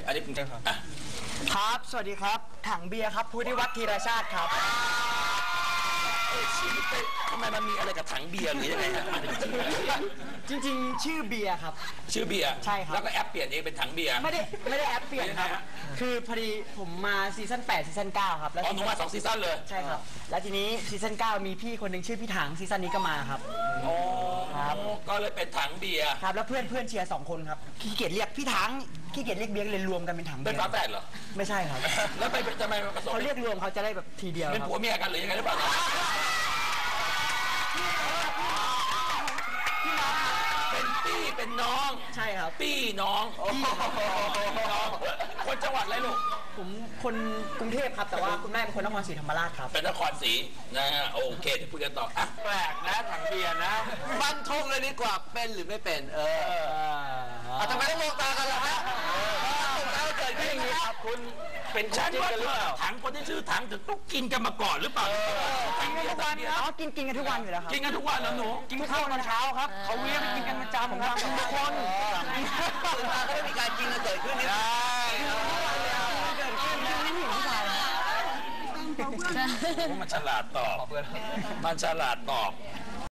พอันนี้กรุงเทพอะครับ สวัสดีครับ ถังเบียร์ครับพุทธิวัฒน์ธีรชาติครับ เอ้ยชีวิตเป็นทำไมมันมีอะไรกับถังเบียร์หรือยังไงฮะมันเป็นชื่อจริงๆ ชื่อเบียร์ครับชื่อเบียร์ใช่ครับ แล้วก็แอปเปลี่ยนเองเป็นถังเบียร์ ไม่ได้ไม่ได้แอปเปลี่ยนครับไม่ได้ฮะคือพอดีผมมาซีซั่น8ซีซั่น9ครับแล้วอ๋อหนูมาสองซีซั่นเลย ใช่ครับ แล้วทีนี้ซีซั่น9มีพี่คนหนึ่งชื่อพี่ถังซีซั่นนี้ก็มาครับ อ๋อ ครับ ก็เลยเป็นถังเบียร์ครับแล้วเพื่อนเพื่อนเชียร์สองคนครับขี้เกียจเรียกพี่ถังขี้เกียจเรียกเบียร์ก็เลยรวมกันเป็นถังเป็เบีนยฝาร์แฝดเหรอ ไม่ใช่ครับแล้วไปทำไมมันผสมเขาเรียกรวมเขาจะได้แบบทีเดียวเป็นครับผัวเมียกันหรือยังไงหรือเปล่าเป็นพี่เป็นน้อง ใช่ครับพี่น้องพี่น้อง คนจังหวัดอะไรลูก ผมคนกรุงเทพครับ แต่ว่าคุณแม่เป็นคนนครศรีธรรมราชครับ เป็นนครศรีนะฮะโอเคเดี๋ยวคุยกันต่ออะแปลกนะถังเบียร์นะฟันธงเลยดีกว่าเป็นหรือไม่เป็น เออเอาทำไมต้องมองตากันล่ะฮะตกตาเกิดขึ้นอย่างนี้ครับคุณเป็นฉัคู่นจิ้นว่ากันหรือเปล่าถังคนที่ชื่อถังถึงต้องกินกันมาก่อนหรือเปล่าถังเบียร์ถังเบียร์อ๋อกินกินกันทุกวันอยู่แล้วครับกินกันทุกวันแล้วหนูกินข้าวตอนเช้าครับเขาเวียไปกินกันประจำครับทุกคนตื่นมาก็ได้มีการกินกันเกิดขึ้นนี่ ผู้หญิงผู้ชายมันฉลาดตอบ มันฉลาดตอบ